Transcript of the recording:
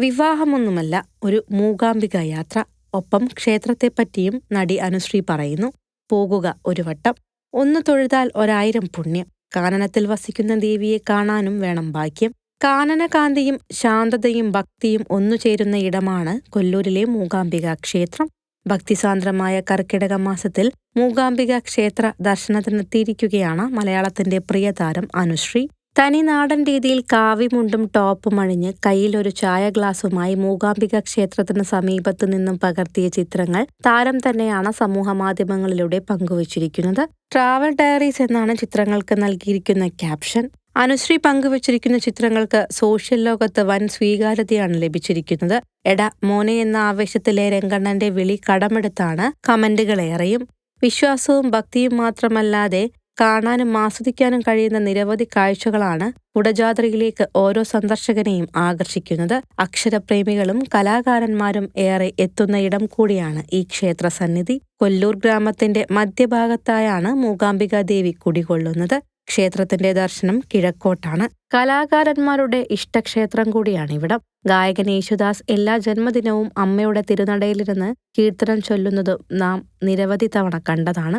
വിവാഹമൊന്നുമല്ല ഒരു മൂകാംബിക യാത്ര. ഒപ്പം ക്ഷേത്രത്തെപ്പറ്റിയും നടി അനുശ്രീ പറയുന്നു പോകുക ഒരു വട്ടം. ഒന്ന് തൊഴുതാൽ ഒരായിരം പുണ്യം. കാനനത്തിൽ വസിക്കുന്ന ദേവിയെ കാണാനും വേണം ഭാഗ്യം. കാനനകാന്തിയും ശാന്തതയും ഭക്തിയും ഒന്നു ചേരുന്ന ഇടമാണ് കൊല്ലൂരിലെ മൂകാംബിക ക്ഷേത്രം. ഭക്തിസാന്ദ്രമായ കർക്കിടക മാസത്തിൽ മൂകാംബിക ക്ഷേത്ര ദർശനത്തിനെത്തിയിരിക്കുകയാണ് മലയാളത്തിന്റെ പ്രിയതാരം അനുശ്രീ. തനി നാടൻ രീതിയിൽ കാവിമുണ്ടും ടോപ്പും അണിഞ്ഞ് കയ്യിൽ ഒരു ചായ ഗ്ലാസുമായി മൂകാംബിക ക്ഷേത്രത്തിന് സമീപത്തു നിന്നും പകർത്തിയ ചിത്രങ്ങൾ താരം തന്നെയാണ് സമൂഹമാധ്യമങ്ങളിലൂടെ പങ്കുവച്ചിരിക്കുന്നത്. ട്രാവൽ ഡയറീസ് എന്നാണ് ചിത്രങ്ങൾക്ക് നൽകിയിരിക്കുന്ന ക്യാപ്ഷൻ. അനുശ്രീ പങ്കുവച്ചിരിക്കുന്ന ചിത്രങ്ങൾക്ക് സോഷ്യൽ ലോകത്ത് വൻ സ്വീകാര്യതയാണ് ലഭിച്ചിരിക്കുന്നത്. എട മോനെ എന്ന ആവേശത്തിലെ രംഗണ്ണന്റെ വിളി കടമെടുത്താണ് കമന്റുകളേറെയും. വിശ്വാസവും ഭക്തിയും മാത്രമല്ലാതെ കാണാനും ആസ്വദിക്കാനും കഴിയുന്ന നിരവധി കാഴ്ചകളാണ് കുടജാദ്രിയിലേക്ക് ഓരോ സന്ദർശകനെയും ആകർഷിക്കുന്നത്. അക്ഷരപ്രേമികളും കലാകാരന്മാരും ഏറെ എത്തുന്ന ഇടം കൂടിയാണ് ഈ ക്ഷേത്ര സന്നിധി കൊല്ലൂർ ഗ്രാമത്തിന്റെ മധ്യഭാഗത്തായാണ് മൂകാംബിക ദേവി കുടികൊള്ളുന്നത്. ക്ഷേത്രത്തിന്റെ ദർശനം കിഴക്കോട്ടാണ്. കലാകാരന്മാരുടെ ഇഷ്ടക്ഷേത്രം കൂടിയാണ് ഇവിടം. ഗായകൻ യേശുദാസ് എല്ലാ ജന്മദിനവും അമ്മയുടെ തിരുനടയിലിരുന്ന് കീർത്തനം ചൊല്ലുന്നതും നാം നിരവധി തവണ കണ്ടതാണ്.